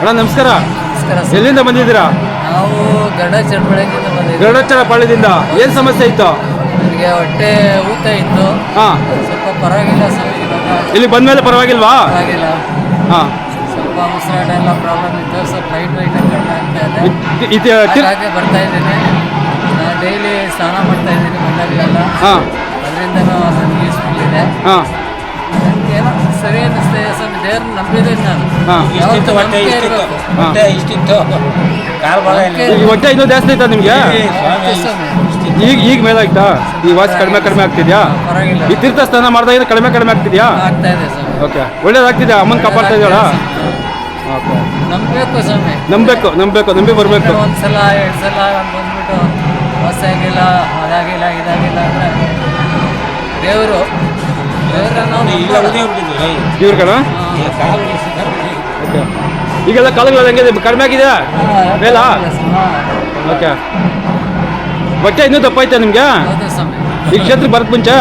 ಅಣ್ಣ ನಮಸ್ಕಾರ. ನಮಸ್ಕಾರ ಸರ್. ಎಲ್ಲಿಂದ ಬಂದಿದ್ದೀರಾ? ನಾವು ಗರುಡಚ್ಚಲ ಪಾಳ್ಯದಿಂದ ಏನ್ ಸಮಸ್ಯೆ ಇತ್ತು? ನಮಗೆ ಹೊಟ್ಟೆ ಊತ ಇತ್ತು. ಹಾ. ಸ್ವಲ್ಪ ಪರವಾಗಿಲ್ಲ ಸರ್ ಇವಾಗ. ಇಲ್ಲಿ ಬಂದ್ಮೇಲೆ ಪರವಾಗಿಲ್ವಾ? ಪರವಾಗಿಲ್ಲ. ಹಾ. ಸ್ವಲ್ಪ ಉಸಿರಾಟ ಎಲ್ಲ ಪ್ರಾಬ್ಲಮ್ ಇತ್ತು. ಸ್ವಲ್ಪ ಲೈಟ್ ಲೈಟ್ ಕಡಿಮೆ ಆಗ್ತಾ ಇದೆ. ಇದ್- ಇದ್- ತಿರ್- ಹಾಗಾಗಿ ಬರ್ತಾ ಇದ್ದೀನಿ. ನಾನು ಡೈಲಿ ಸ್ನಾನ ಮಾಡ್ತಾ ಇದ್ದೀನಿ ಬಂದಾಗಲೆಲ್ಲ ಹಾ. ಅದರಿಂದನೂ ನನಗೆ ಯೂಸ್ಫುಲ್ ಇದೆ. ಹಾ. ಏನೋ ಸರಿ ಅನ್ನಿಸ್ತಾ ಇದೆ ಸರ್ ದೇವ್ರ ನಂಬಿದ್ದೀನಿ ನಾನು ಹಾ. ಯಾವತ್ತೂ ಹೊಟ್ಟೆ ಇಷ್ಟಿತ್ತು. ಹೊಟ್ಟೆ ಇಷ್ಟಿತ್ತು. ಕಾಲು ಭಾಗ ಇಲ್ಲ ಈ ಹೊಟ್ಟೆ ಇನ್ನೂ ಜಾಸ್ತಿ ಆಯ್ತಾ ನಿಮ್ಗೆ? ಸ್ವಾಮಿ. ಈಗ ಈಗ ಮೇಲಾಯ್ತಾ? ಈ ವಾಚ್ ಕಡಿಮೆ ಕಡಿಮೆ ಆಗ್ತಿದ್ಯಾ? ಪರವಾಗಿಲ್ಲ. ಈ ತೀರ್ಥ ಸ್ನಾನ ಮಾಡ್ದಾಗ ಕಡಿಮೆ ಕಡಿಮೆ ಆಗ್ತಿದ್ಯಾ? ಆಗ್ತಾ ಇದೆ ಸ್ವಾಮಿ ಓಕೆ. ಒಳ್ಳೇದಾಗ್ತಿದ್ಯಾ ಅಮ್ಮನ ಕಾಪಾಡ್ತಾ ಇದ್ದಾಳ? ಓಕೆ. ನಂಬಬೇಕು ಸ್ವಾಮಿ. ನಂಬೇಕು ನಂಬೇಕು ನಂಬಿ ಬರ್ಬೇಕು. ಒಂದ್ಸಲ ಎರಡು ಸಲ ಬಂದ್ಬಿಟ್ಟು ಹೊಸ ಆಗಿಲ್ಲ ಅದಾಗಿಲ್ಲ ಇದಾಗಿಲ್ಲ ಅಂದ್ರೆ ದೇವರು ಇವ್ರ ಕಣ. ಓಕೆ. ಈಗೆಲ್ಲ ಕಾಲುಗಳೆಲ್ಲ ಹೆಂಗಿದೆ? ಕಡಿಮೆ ಆಗಿದೆಯಾ? ಮೇಲಾ? ಓಕೆ. ಬಟ್ಟೆ ಇನ್ನೂ ತಪ್ಪಾಯ್ತಾ ನಿಮ್ಗೆ? ಈಗ ಈ ಕ್ಷೇತ್ರಕ್ಕೆ ಬರಕ್ ಮುಂಚೆ?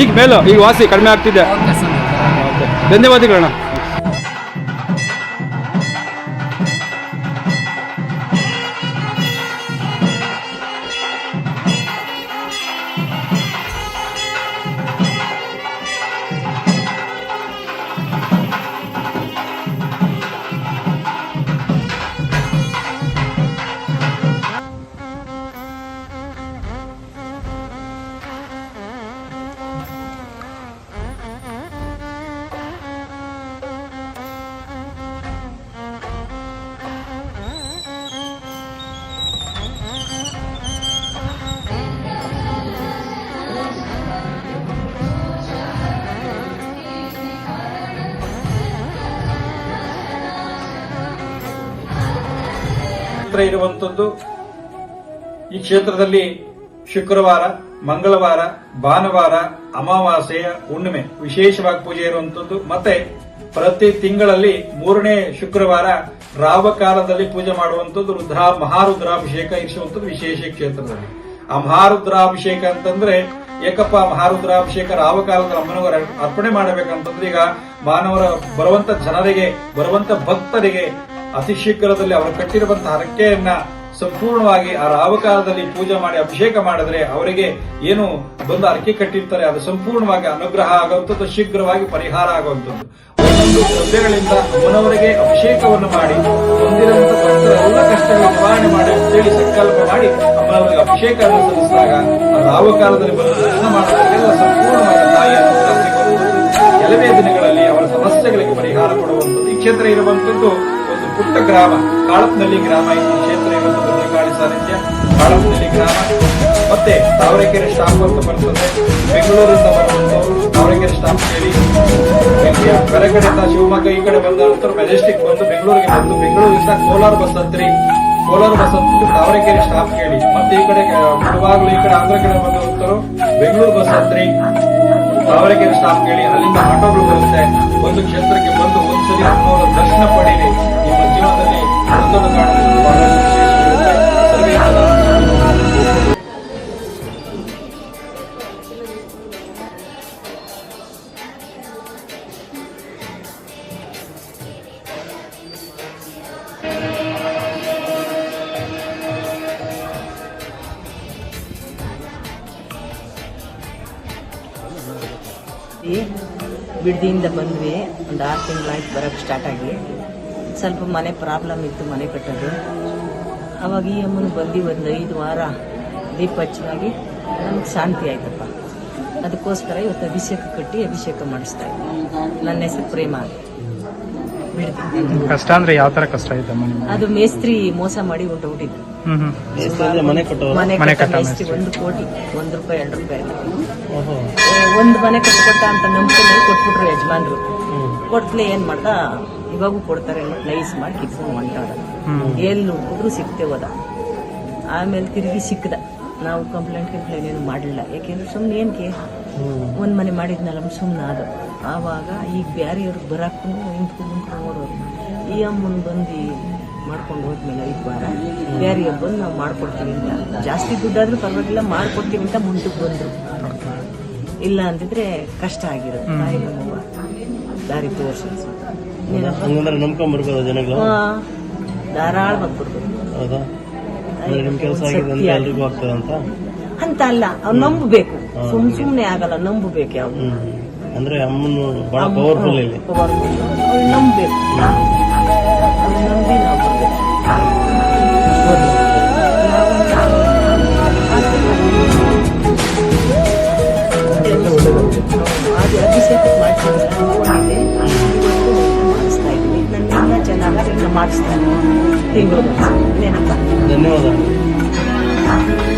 ಈಗ ಮೇಲು ಈಗ ವಾಸಿ ಕಡಿಮೆ ಆಗ್ತಿದೆ. ಧನ್ಯವಾದಗಳಣ್ಣ ಕ್ಷೇತ್ರ ಇರುವಂತದ್ದು ಈ ಕ್ಷೇತ್ರದಲ್ಲಿ ಶುಕ್ರವಾರ, ಮಂಗಳವಾರ, ಭಾನುವಾರ, ಅಮಾವಾಸ್ಯೆಯ ಹುಣ್ಣಿಮೆ ವಿಶೇಷವಾಗಿ ಪೂಜೆ ಇರುವಂತದ್ದು. ಮತ್ತೆ ಪ್ರತಿ ತಿಂಗಳಲ್ಲಿ ಮೂರನೇ ಶುಕ್ರವಾರ ರಾವಕಾಲದಲ್ಲಿ ಪೂಜೆ ಮಾಡುವಂತದ್ದು, ರುದ್ರ ಮಹಾರುದ್ರಾಭಿಷೇಕ ಇರಿಸುವಂತದ್ದು ವಿಶೇಷ ಕ್ಷೇತ್ರದಲ್ಲಿ. ಆ ಮಹಾರುದ್ರಾಭಿಷೇಕ ಅಂತಂದ್ರೆ ಏಕಪ್ಪ ಮಹಾರುದ್ರಾಭಿಷೇಕ ರಾವಕಾಲದ ಅಮ್ಮನವರ ಅರ್ಪಣೆ ಮಾಡಬೇಕಂತಂದ್ರೆ ಈಗ ಮಾನವರ ಬರುವಂತ ಜನರಿಗೆ, ಬರುವಂತ ಭಕ್ತರಿಗೆ ಅತಿ ಶೀಘ್ರದಲ್ಲಿ ಅವರು ಕಟ್ಟಿರುವಂತಹ ಹರಕೆಯನ್ನ ಸಂಪೂರ್ಣವಾಗಿ ಆ ರಾವಕಾಲದಲ್ಲಿ ಪೂಜೆ ಮಾಡಿ ಅಭಿಷೇಕ ಮಾಡಿದ್ರೆ ಅವರಿಗೆ ಏನು ಬಂದು ಅರಕೆ ಕಟ್ಟಿರ್ತಾರೆ, ಅದು ಸಂಪೂರ್ಣವಾಗಿ ಅನುಗ್ರಹ ಆಗುವಂಥದ್ದು, ಶೀಘ್ರವಾಗಿ ಪರಿಹಾರ ಆಗುವಂಥದ್ದು. ಒಂದೊಂದು ಶ್ರದ್ಧೆಗಳಿಂದ ಅಮ್ಮನವರಿಗೆ ಅಭಿಷೇಕವನ್ನು ಮಾಡಿ ಎಲ್ಲ ಕಷ್ಟಗಳ ನಿವಾರಣೆ ಮಾಡಿ ಅಂತೇಳಿ ಸಂಕಲ್ಪ ಮಾಡಿ, ಅಮ್ಮನವರಿಗೆ ಅಭಿಷೇಕ ಸಲ್ಲಿಸಿದಾಗ ಆ ರಾವಕಾಲದಲ್ಲಿ ಬಂದು ದರ್ಶನ ಮಾಡೋದಕ್ಕೆಲ್ಲ ಸಂಪೂರ್ಣವಾಗಿ ತಾಯಿ ಅನುಗ್ರಹ ಕೆಲವೇ ದಿನಗಳಲ್ಲಿ ಅವರ ಸಮಸ್ಯೆಗಳಿಗೆ ಪರಿಹಾರ ಕೊಡುವಂಥದ್ದು ಈ ಕ್ಷೇತ್ರ ಇರುವಂತದ್ದು ಒಂದು ಪುಟ್ಟ ಗ್ರಾಮ. ಕಾಳಪ್ನಲ್ಲಿ ಗ್ರಾಮ ಈ ಕ್ಷೇತ್ರ ಇವತ್ತು ಕಾಳಿ ಸಾನಿಧ್ಯ ಕಾಳಪ್ನಲ್ಲಿ ಗ್ರಾಮ. ಮತ್ತೆ ತಾವರೆಕೆರೆ ಸ್ಟಾಪ್ ಅಂತ ಬರ್ತದೆ. ಬೆಂಗಳೂರಿಂದ ಬರುವಂತವರು ತಾವರೆಕೆರೆ ಸ್ಟಾಪ್ ಕೇಳಿ. ಹೊರಗಡೆಯಿಂದ ಶಿವಮೊಗ್ಗ, ಈ ಕಡೆ ಬಂದ ನಂತರ ಮೆಜೆಸ್ಟಿಕ್ ಬಂದು ಬೆಂಗಳೂರಿಗೆ ಬಂದು ಬೆಂಗಳೂರಿಂದ ಕೋಲಾರ ಬಸ್ ಹತ್ರಿ ಕೋಲಾರ ಬಸ್ ಹತ್ತಿದ್ದು ತಾವರೆಕೆರೆ ಸ್ಟಾಪ್ ಕೇಳಿ. ಮತ್ತೆ ಈ ಕಡೆ ಮುಡುವಾಗಲು ಈ ಕಡೆ ಆಂಧ್ರ ಕಡೆ ಬಂದಂತರು ಬೆಂಗಳೂರು ಬಸ್ ಹತ್ರಿ ತಾವರೆಕೆರೆ ಸ್ಟಾಪ್ ಕೇಳಿ. ಅಲ್ಲಿಂದ ಆಟೋಗಳು ಬರುತ್ತೆ. ಒಂದು ಕ್ಷೇತ್ರಕ್ಕೆ ಬಂದು ಅಮ್ಮನವರ ದರ್ಶನ ಪಡೀರಿ. ಬಿಡ್ದಿಯಿಂದ ಬಂದ್ವಿ. ಒಂದು ಆರು ತಿಂಗಳಾಯ್ತು ಬರೋಕ್ಕೆ ಸ್ಟಾರ್ಟ್ ಆಗಿ. ಸ್ವಲ್ಪ ಮನೆ ಪ್ರಾಬ್ಲಮ್ ಇತ್ತು ಮನೆ ಕಟ್ಟೋದು. ಅವಾಗ ಈ ಅಮ್ಮನ ಬಂದು ಒಂದು ಐದು ವಾರ ದೀಪ ಹಚ್ಚುವಾಗಿ ನಮ್ಗೆ ಶಾಂತಿ ಆಯ್ತಪ್ಪ. ಅದಕ್ಕೋಸ್ಕರ ಇವತ್ತು ಅಭಿಷೇಕ ಕಟ್ಟಿ ಅಭಿಷೇಕ ಮಾಡಿಸ್ತಾ ಇದ್ದೀನಿ ನನ್ನ ಹೆಸರು ಪ್ರೇಮ ಕಷ್ಟ ಅಂದ್ರೆ ಯಾವ ತರ ಕಷ್ಟ ಇದೆ ನಿಮ್ಗೆ? ಅದು ಮೇಸ್ತ್ರಿ ಮೋಸ ಮಾಡಿ ಹ್ಮ್ ಮನೆ ಮನೆ ಕಟ್ಟ ಮೇಸ್ತ್ರಿ. ಒಂದು ಕೋಟಿ ಒಂದು ರೂಪಾಯಿ ಎರಡು ರೂಪಾಯಿ ಒಂದು ಮನೆ ಕಟ್ಕೊಟ್ಟ ಅಂತ ನಂಬಿಕೆ ಕೊಟ್ಬಿಟ್ರು ಯಜಮಾನ್ರು. ಕೊಟ್ಲೆ ಏನ್ ಮಾಡ್ದ? ಇವಾಗೂ ಕೊಡ್ತಾರೆ ಪ್ಲೇಸ್ ನೈಸ್ ಮಾಡಿ ಕಿತ್ಕೊಂಡು ಹೊಂಟಾಡ ಎಲ್ಲಿ ಹುಡುಗರು ಸಿಕ್ತೆ ಹೋದ ಆಮೇಲೆ ತಿರುಗಿ ಸಿಕ್ಕದ. ನಾವು ಕಂಪ್ಲೇಂಟ್ ಕಂಪ್ಲೇಂಟ್ ಏನು ಮಾಡಲಿಲ್ಲ. ಯಾಕೆಂದ್ರೆ ಸುಮ್ಮನೆ ಏನಕ್ಕೆ ಒಂದು ಮನೆ ಮಾಡಿದ್ನಲ್ಲ ಸುಮ್ಮನೆ ಅದು ಆವಾಗ ಈಗ ಬ್ಯಾರೆಯವ್ರಿಗೆ ಬರಾಕು ನಿಂತ್ಕೊಂಡು ನಿಂತ್ಕೊಂಡು ನೋಡೋರು. ಈ ಅಮ್ಮನ್ ಬಂದು ಮಾಡ್ಕೊಂಡು ಹೋದ್ಮೇಲೆ ಐದು ವಾರ ಬ್ಯಾರೆಯವ್ರು ಬಂದು ನಾವು ಮಾಡ್ಕೊಡ್ತೀವಿ ಅಂತ. ಜಾಸ್ತಿ ದುಡ್ಡಾದ್ರೂ ಪರವಾಗಿಲ್ಲ ಮಾಡ್ಕೊಡ್ತೀವಿ ಅಂತ ಮುಂದಕ್ಕೆ ಬಂದ್ರು. ಇಲ್ಲ ಅಂದಿದ್ರೆ ಕಷ್ಟ ಆಗಿರೋದು ತಾಯಿ ದಾರಿ ತೋರಿಸಿ ಹಂಗಂದ್ರೆ ನಂಬ್ಕೊಂಡ್ ಜನಗಳು. ಧಾರಾಳ ಬಂದ್ಬಿಡ್ಬೋದು. ಹೌದಾ? ಅಂದ್ರೆ ನಿಮ್ ಕೆಲಸ ಆಗಿದೆ ಅಂತ ಎಲ್ರಿಗೂ ಆಗ್ತದೆ ಅಂತ? ಅಲ್ಲ ಅವ್ರು ನಂಬಬೇಕು. ಸುಮ್ ಸುಮ್ನೆ ಆಗಲ್ಲ ನಂಬಬೇಕು ಯಾವ ಅಂದ್ರೆ ಅಮ್ಮನು ಬಹಳ ಪವರ್ಫುಲ್ ಇಲ್ಲಿ. ನಂಬಬೇಕು. ನಂಬಿ ನಾವು Libro. Libro. Libro.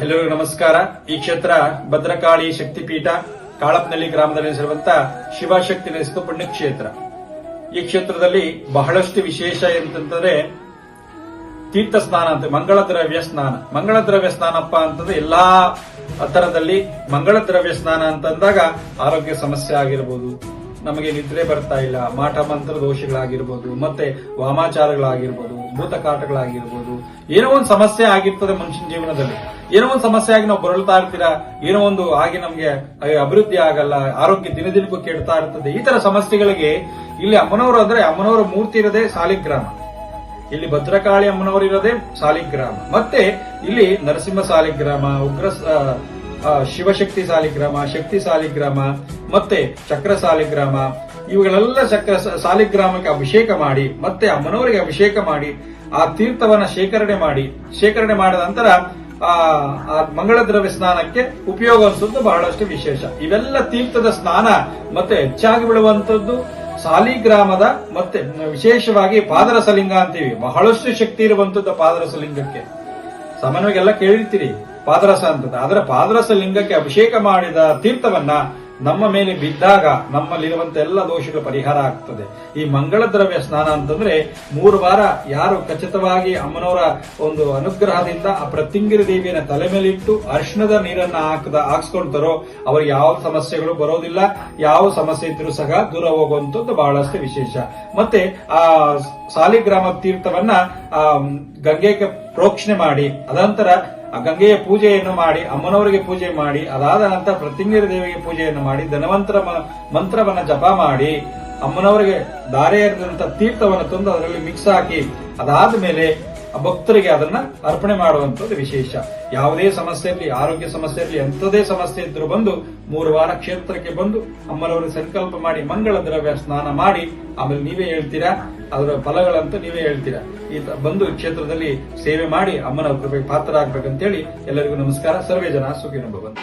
ಎಲ್ಲರಿಗೂ ನಮಸ್ಕಾರ. ಈ ಕ್ಷೇತ್ರ ಭದ್ರಕಾಳಿ ಶಕ್ತಿಪೀಠ ಕಾಳಪ್ನಳ್ಳಿ ಗ್ರಾಮದಲ್ಲಿ ನೆಲೆಸಿರುವಂತಹ ಶಿವಶಕ್ತಿ ನೆಲೆಸಿದ ಪುಣ್ಯಕ್ಷೇತ್ರ. ಈ ಕ್ಷೇತ್ರದಲ್ಲಿ ಬಹಳಷ್ಟು ವಿಶೇಷ ಎಂತಂದ್ರೆ ತೀರ್ಥ ಸ್ನಾನ ಅಂತ, ಮಂಗಳ ದ್ರವ್ಯ ಸ್ನಾನ. ಮಂಗಳ ದ್ರವ್ಯ ಸ್ನಾನಪ್ಪ ಅಂತಂದ್ರೆ ಎಲ್ಲಾ ತರದಲ್ಲಿ ಮಂಗಳ ದ್ರವ್ಯ ಸ್ನಾನ ಅಂತಂದಾಗ ಆರೋಗ್ಯ ಸಮಸ್ಯೆ ಆಗಿರ್ಬೋದು, ನಮಗೆ ನಿದ್ರೆ ಬರ್ತಾ ಇಲ್ಲ, ಮಾಟ ಮಂತ್ರ ದೋಷಗಳಾಗಿರ್ಬೋದು, ಮತ್ತೆ ವಾಮಾಚಾರಗಳಾಗಿರ್ಬೋದು, ಭೂತಕಾಟಗಳಾಗಿರ್ಬೋದು, ಏನೋ ಒಂದು ಸಮಸ್ಯೆ ಆಗಿರ್ತದೆ ಮನುಷ್ಯನ ಜೀವನದಲ್ಲಿ. ಏನೋ ಒಂದು ಸಮಸ್ಯೆಯಾಗಿ ನಾವು ಬರಳ್ತಾ ಇರ್ತೀರಾ? ಏನೋ ಒಂದು ಆಗಿ ನಮ್ಗೆ ಅಭಿವೃದ್ಧಿ ಆಗಲ್ಲ, ಆರೋಗ್ಯ ದಿನ ದಿನಕ್ಕೂ ಕೆಡ್ತಾ ಇರ್ತದೆ. ಈ ತರ ಸಮಸ್ಯೆಗಳಿಗೆ ಇಲ್ಲಿ ಅಮ್ಮನವರು ಅಂದ್ರೆ ಅಮ್ಮನವರ ಮೂರ್ತಿ ಇರದೆ ಸಾಲಿಗ್ರಾಮ. ಇಲ್ಲಿ ಭದ್ರಕಾಳಿ ಅಮ್ಮನವರು ಇರೋದೇ ಸಾಲಿಗ್ರಾಮ. ಮತ್ತೆ ಇಲ್ಲಿ ನರಸಿಂಹ ಸಾಲಿಗ್ರಾಮ, ಉಗ್ರ ಶಿವಶಕ್ತಿ ಸಾಲಿಗ್ರಾಮ, ಶಕ್ತಿ ಸಾಲಿಗ್ರಾಮ, ಮತ್ತೆ ಚಕ್ರ ಸಾಲಿಗ್ರಾಮ, ಇವುಗಳೆಲ್ಲ ಚಕ್ರ ಸಾಲಿಗ್ರಾಮಕ್ಕೆ ಅಭಿಷೇಕ ಮಾಡಿ, ಮತ್ತೆ ಅಮ್ಮನವರಿಗೆ ಅಭಿಷೇಕ ಮಾಡಿ, ಆ ತೀರ್ಥವನ್ನ ಶೇಖರಣೆ ಮಾಡಿ, ಶೇಖರಣೆ ಮಾಡಿದ ನಂತರ ಆ ಮಂಗಳ ದ್ರವ್ಯ ಸ್ನಾನಕ್ಕೆ ಉಪಯೋಗಿಸುವುದು ಬಹಳಷ್ಟು ವಿಶೇಷ. ಇವೆಲ್ಲ ತೀರ್ಥದ ಸ್ನಾನ, ಮತ್ತೆ ಹೆಚ್ಚಾಗಿ ಬೀಳುವಂತದ್ದು ಸಾಲಿಗ್ರಾಮದ, ಮತ್ತೆ ವಿಶೇಷವಾಗಿ ಪಾದರಸಲಿಂಗ ಅಂತೀವಿ. ಬಹಳಷ್ಟು ಶಕ್ತಿ ಇರುವಂತದ್ದು ಪಾದರಸಲಿಂಗಕ್ಕೆ. ಸಾಮಾನ್ಯವಾಗಿ ಎಲ್ಲ ಕೇಳಿರ್ತೀರಿ, ಪಾದರಸ ಅಂತದ್ದು ಅದರ ಪಾದರಸ ಲಿಂಗಕ್ಕೆ ಅಭಿಷೇಕ ಮಾಡಿದ ತೀರ್ಥವನ್ನ ನಮ್ಮ ಮೇಲೆ ಬಿದ್ದಾಗ ನಮ್ಮಲ್ಲಿರುವಂತ ಎಲ್ಲ ದೋಷಗಳು ಪರಿಹಾರ ಆಗ್ತದೆ. ಈ ಮಂಗಳ ದ್ರವ್ಯ ಸ್ನಾನ ಅಂತಂದ್ರೆ ಮೂರು ವಾರ ಯಾರು ಖಚಿತವಾಗಿ ಅಮ್ಮನವರ ಒಂದು ಅನುಗ್ರಹದಿಂದ ಆ ಪ್ರತಿಂಗಿರಿ ದೇವಿಯನ್ನ ತಲೆ ಮೇಲಿಟ್ಟು ಅರ್ಶನದ ನೀರನ್ನ ಹಾಕದ ಹಾಕ್ಸ್ಕೊಳ್ತಾರೋ ಅವ್ರಿಗೆ ಯಾವ ಸಮಸ್ಯೆಗಳು ಬರೋದಿಲ್ಲ. ಯಾವ ಸಮಸ್ಯೆ ಇದ್ರೂ ಸಹ ದೂರ ಹೋಗುವಂತದ್ದು ಬಹಳಷ್ಟು ವಿಶೇಷ. ಮತ್ತೆ ಆ ಸಾಲಿಗ್ರಾಮ ತೀರ್ಥವನ್ನ ಗಂಗೆಗೆ ಪ್ರೋಕ್ಷಣೆ ಮಾಡಿ. ಅದಂತರ ಗಂಗೆಯ ಪೂಜೆಯನ್ನು ಮಾಡಿ, ಅಮ್ಮನವರಿಗೆ ಪೂಜೆ ಮಾಡಿ, ಅದಾದ ನಂತರ ಪ್ರತಿಂಗಿರ ದೇವಿಗೆ ಪೂಜೆಯನ್ನು ಮಾಡಿ, ಧನವಂತರ ಮಂತ್ರವನ್ನ ಜಪ ಮಾಡಿ, ಅಮ್ಮನವರಿಗೆ ಧಾರೆ ಎರೆದಂತ ತೀರ್ಥವನ್ನು ತಂದು ಅದರಲ್ಲಿ ಮಿಕ್ಸ್ ಹಾಕಿ, ಅದಾದ ಮೇಲೆ ಭಕ್ತರಿಗೆ ಅದನ್ನ ಅರ್ಪಣೆ ಮಾಡುವಂತದ್ದು ವಿಶೇಷ. ಯಾವುದೇ ಸಮಸ್ಯೆ ಇರಲಿ, ಆರೋಗ್ಯ ಸಮಸ್ಯೆ ಇರಲಿ ಎಂಥದೇ ಸಮಸ್ಯೆ ಇದ್ರೂ ಬಂದು ಮೂರು ವಾರ ಕ್ಷೇತ್ರಕ್ಕೆ ಬಂದು ಅಮ್ಮನವರಿಗೆ ಸಂಕಲ್ಪ ಮಾಡಿ, ಮಂಗಳ ದ್ರವ್ಯ ಸ್ನಾನ ಮಾಡಿ, ಆಮೇಲೆ ನೀವೇ ಹೇಳ್ತೀರಾ? ಅದರ ಫಲಗಳಂತ ನೀವೇ ಹೇಳ್ತೀರಾ? ಈ ಬಂದು ಕ್ಷೇತ್ರದಲ್ಲಿ ಸೇವೆ ಮಾಡಿ ಅಮ್ಮನ ಕೃಪೆಗೆ ಪಾತ್ರ ಆಗ್ಬೇಕಂತೇಳಿ ಎಲ್ಲರಿಗೂ ನಮಸ್ಕಾರ. ಸರ್ವೇ ಜನ ಸುಖಿನ ಭವಂತ